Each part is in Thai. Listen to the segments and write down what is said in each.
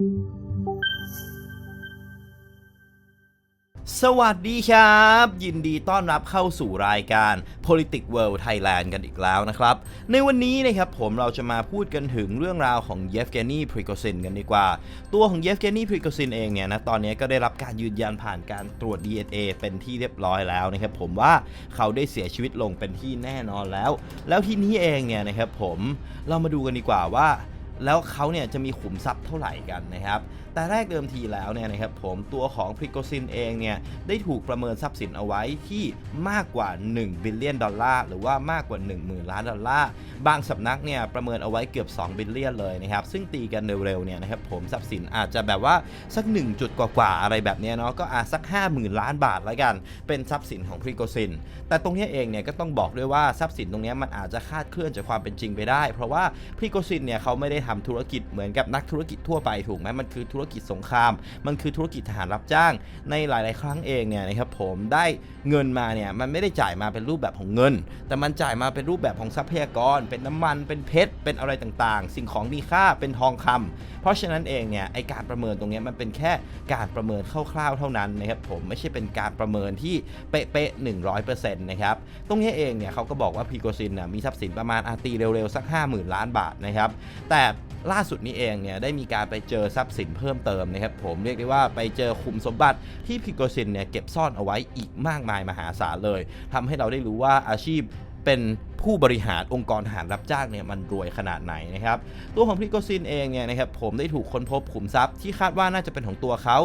สวัสดีครับ ยินดีต้อนรับเข้าสู่รายการ Politics World Thailand กันอีกแล้วนะครับ ในวันนี้นะครับผมเราจะมาพูดกันถึงเรื่องราวของเยฟเกนีพริโกซินกันดีกว่า ตัวของเยฟเกนีพริโกซินเองเนี่ยนะตอนนี้ก็ได้รับการยืนยันผ่านการตรวจ DNA เป็นที่เรียบร้อยแล้วนะครับผมว่าเขาได้เสียชีวิตลงเป็นที่แน่นอนแล้ว แล้วที่นี้เองเนี่ยนะครับผมเรามาดูกันดีกว่าว่า แล้วเขาเนี่ยจะมีขุมทรัพย์เท่าไหร่กันนะครับ แต่แรกเดิมทีแล้วเนี่ยนะครับผมตัวของพริโกซินเองเนี่ยได้ถูกประเมินทรัพย์สินเอาไว้ที่มากกว่า 1 บิลเลียนดอลลาร์หรือว่ามากกว่า 1 0,000 ล้านดอลลาร์ บางสำนักเนี่ยประเมินเอาไว้เกือบ 2 บิลเลียนเลยนะครับ ซึ่งตีกันเร็วๆเนี่ยนะครับผมทรัพย์สินอาจจะแบบว่าสัก 1 จุดกว่าๆอะไรแบบเนี้ยเนาะก็อาจสัก 50,000 ล้านบาทล้วกัน เป็นทรัพย์สินของพริโกซิน แต่ตรงนี้เองเนี่ยก็ต้องบอกด้วยว่าทรัพย์สินตรงนี้มันอาจจะคาดเคลื่อนจากความเป็นจริงไปได้ เพราะว่าพริโกซินเนี่ยเขาไม่ได้ทำธุรกิจเหมือนกับนักธุรกิจทั่วไปถูกไหมมันคือธุรกิจสงคราม มันคือธุรกิจทหารรับจ้าง ในหลาย ๆ ครั้งเองเนี่ยนะครับผมได้เงินมาเนี่ยมันไม่ได้จ่ายมาเป็นรูปแบบของเงิน แต่มันจ่ายมาเป็นรูปแบบของทรัพยากร เป็นน้ำมันเป็นเพชรเป็นอะไรต่างๆ สิ่งของมีค่าเป็นทองคำเพราะฉะนั้นเองเนี่ยไอการประเมินตรงเนี้ยมันเป็นแค่การประเมินคร่าว ๆ เท่านั้นนะครับผมไม่ใช่เป็นการประเมินที่เป๊ะๆ100%นะครับตรงนี้เองเนี่ยเขาก็บอกว่าพีโกซินนะมีทรัพย์สินประมาณอาตีเร็ว ๆ สัก 50,000 ล้านบาทนะครับแต่ล่าสุดนี้เองเนี่ยได้มีการไปเจอทรัพย์สินเพิ่มเติมนะครับผมเรียกได้ว่าไปเจอคุมสมบัติที่พิโกซินเนี่ยเก็บซ่อนเอาไว้อีกมากมายมหาศาลเลยทำให้เราได้รู้ว่าอาชีพเป็น ผู้บริหารองค์กรทหารรับจ้างเนี่ยมันรวยขนาดไหนนะครับ ตัวของพริโกซินเองเนี่ยนะครับผมได้ถูกค้นพบขุมทรัพย์ที่คาดว่าน่าจะเป็นของตัวเขา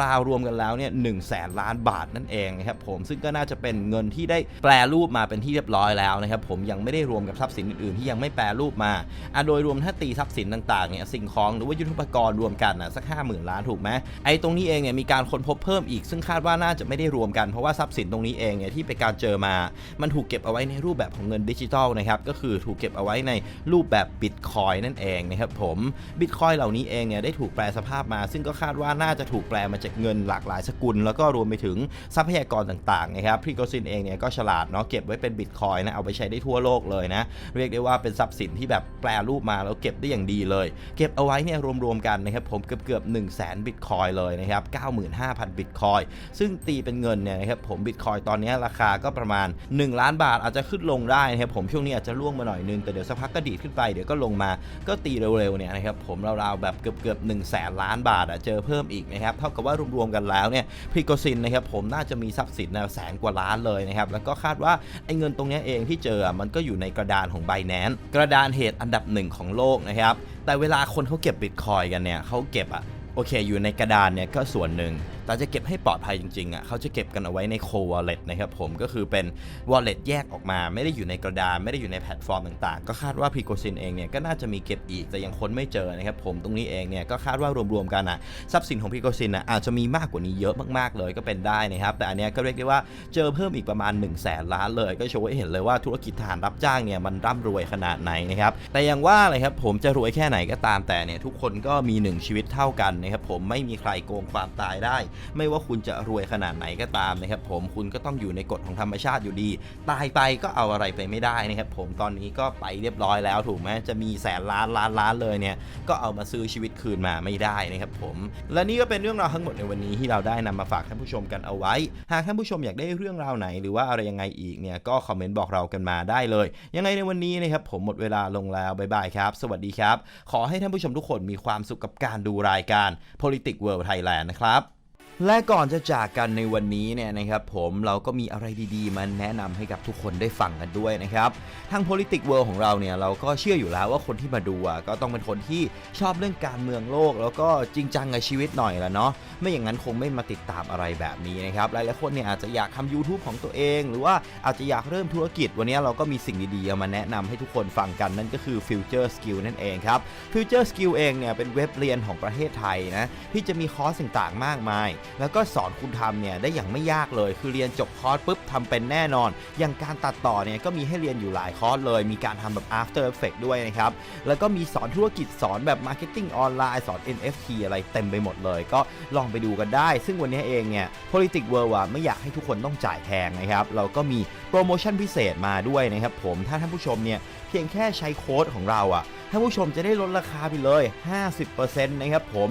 ราวๆรวมกันแล้วเนี่ยหนึ่งแสนล้านบาทนั่นเองนะครับผมซึ่งก็น่าจะเป็นเงินที่ได้แปลรูปมาเป็นที่เรียบร้อยแล้วนะครับผมยังไม่ได้รวมกับทรัพย์สินอื่นๆ ที่ยังไม่แปลรูปมาอะโดยรวมถ้าตีทรัพย์สินต่างๆเนี่ยสิ่งของหรือว่ายุทธปกรณ์รวมกันนะสัก5 0,000ล้านถูกไหมไอ้ตรงนี้เองเนี่ยมีการค้นพบเพิ่มอีก ซึ่งคาดว่าน่าจะไม่ได้รวมกันเพราะว่าทรัพย์สินตรงนี้เองเนี่ยที่ไปการเจอมา มันถูกเก็บเอาไว้ในรูปแบบของเงินดิจิทัลนะครับก็คือถูกเก็บเอาไว้ในรูปแบบบิตคอยนั่นเองนะครับผมบิตคอยเหล่านี้เองเนี่ยได้ถูกแปลสภาพมา ซึ่งก็คาดว่าน่าจะถูกแปลมาจากเงินหลากหลายสกุล แล้วก็รวมไปถึงทรัพยากรต่างๆนะครับพริโกซินเองเนี่ยก็ฉลาดเนาะเก็บไว้เป็นบิตคอยนะเอาไปใช้ได้ทั่วโลกเลยนะเรียกได้ว่าเป็นทรัพย์สินที่แบบแปลรูปมาแล้วเก็บได้อย่างดีเลย เก็บเอาไว้เนี่ยรวมๆกันนะครับผมเกือบเกือบ1 0 0 0 0แสนบิตคอยเลยนะครับ95,000 บิตคอยซึ่งตีเป็นเงินเนี่ยนะครับผมบิตคอยตอนนี้ราคาก็ประมาณ 1 ล้านบาทอาจจะขึ้นลงได้นะครับผมช่วงนี้อาจจะล่วงมาหน่อยนึงแต่เดี๋ยวสักพักก็ดีดขึ้นไปเดี๋ยวก็ลงมาก็ตีเร็วๆเนี่ยนะครับผมราวๆแบบเกือบเกือบ1 0 0 0 0แสนล้านบาทอะเจอเพิ่มอีกนะครับเท่ากับว่ารวมๆกันแล้วเนี่ยพิโกซินนะครับผมน่าจะมีทรัพย์สินนแสนกว่าล้านเลยนะครับแล้วก็คาดว่าไอ้เงินตรงนี้เองที่เจอมันก็อยู่ในกระดานของ b บแ a n c e กระดานเหตุอันดับหนึ่งของโลกนะครับแต่เวลาคนเขาเก็บบิตคอยกันเนี่ยเขาเก็บอะโอเค อยู่ในกระดานเนี่ยก็ส่วนหนึ่ง แต่จะเก็บให้ปลอดภัยจริงๆอะเขาจะเก็บกันเอาไว้ใน cold wallet นะครับผมก็คือเป็น wallet แยกออกมา ไม่ได้อยู่ในกระดานไม่ได้อยู่ในแพลตฟอร์มต่างๆ ก็คาดว่าพีโกซินเองเนี่ยก็น่าจะมีเก็บอีกแต่ยังค้นไม่เจอนะครับผมตรงนี้เองเนี่ยก็คาดว่ารวมๆกันอะทรัพย์สินของพีโกซินอะอาจจะมีมากกว่านี้เยอะมากๆเลยก็เป็นได้นะครับแต่อันเนี้ยก็เรียกได้ว่าเจอเพิ่มอีกประมาณ1นึ่งแสนล้านเลยก็โชว์ให้เห็นเลยว่าธุรกิจทหารรับจ้างเนี่ยมันร่ำรวยขนาดไหนนะครับแต่อย่างว่าเลยครับผมจะรวยแค่ไหนก็ตามแต่เนี่ยทุกคนก็มีหนึ่งชีวิตเท่ากันนะครับผมไม่มีใครโกงความตายได้ไม่ว่าคุณจะรวยขนาดไหนก็ตามนะครับผมคุณก็ต้องอยู่ในกฎของธรรมชาติอยู่ดี ตายไปก็เอาอะไรไปไม่ได้นะครับผมตอนนี้ก็ไปเรียบร้อยแล้วถูกไหมจะมีแสนล้านล้านล้านเลยเนี่ยก็เอามาซื้อชีวิตคืนมาไม่ได้นะครับผมและนี่ก็เป็นเรื่องราวทั้งหมดในวันนี้ที่เราได้นำมาฝากท่านผู้ชมกันเอาไว้ หากท่านผู้ชมอยากได้เรื่องราวไหนหรือว่าอะไรยังไงอีกเนี่ยก็คอมเมนต์บอกเรากันมาได้เลย ยังไงในวันนี้นะครับผมหมดเวลาลงแล้วบ๊ายบายครับ สวัสดีครับ ขอให้ท่านผู้ชมทุกคนมีความสุขกับการดูรายการ Politics World Thailand นะครับ และก่อนจะจากกันในวันนี้เนี่ยนะครับผมเราก็มีอะไรดีๆ มาแนะนำให้กับทุกคนได้ฟังกันด้วยนะครับ ทาง Politics World ของเราเนี่ยเราก็เชื่ออยู่แล้วว่าคนที่มาดูอะก็ต้องเป็นคนที่ชอบเรื่องการเมืองโลก แล้วก็จริงจังกับชีวิตหน่อยละเนาะไม่อย่างนั้นคงไม่มาติดตามอะไรแบบนี้นะครับหลายๆคนเนี่ยอาจจะอยากทำ YouTube ของตัวเอง หรือว่าอาจจะอยากเริ่มธุรกิจ วันนี้เราก็มีสิ่งดีๆเอามาแนะนำให้ทุกคนฟังกันนั่นก็คือ Future Skill นั่นเองครับ Future Skill เองเนี่ยเป็นเว็บเรียนของประเทศไทยนะที่จะมีคอร์สต่างๆ มากมายแล้วก็สอนคุณทำเนี่ยได้อย่างไม่ยากเลย คือเรียนจบคอร์สปุ๊บทำเป็นแน่นอน อย่างการตัดต่อเนี่ยก็มีให้เรียนอยู่หลายคอร์สเลย มีการทำแบบ After Effects ด้วยนะครับ แล้วก็มีสอนธุรกิจสอนแบบ Marketing ออนไลน์สอน NFT อะไรเต็มไปหมดเลย ก็ลองไปดูกันได้ ซึ่งวันนี้เองเนี่ย Politics World ไม่อยากให้ทุกคนต้องจ่ายแพงนะครับ เราก็มีโปรโมชั่นพิเศษมาด้วยนะครับผมถ้าท่านผู้ชมเนี่ยเพียงแค่ใช้โค้ดของเราอะท่านผู้ชมจะได้ลดราคาไปเลย 50%นะครับผม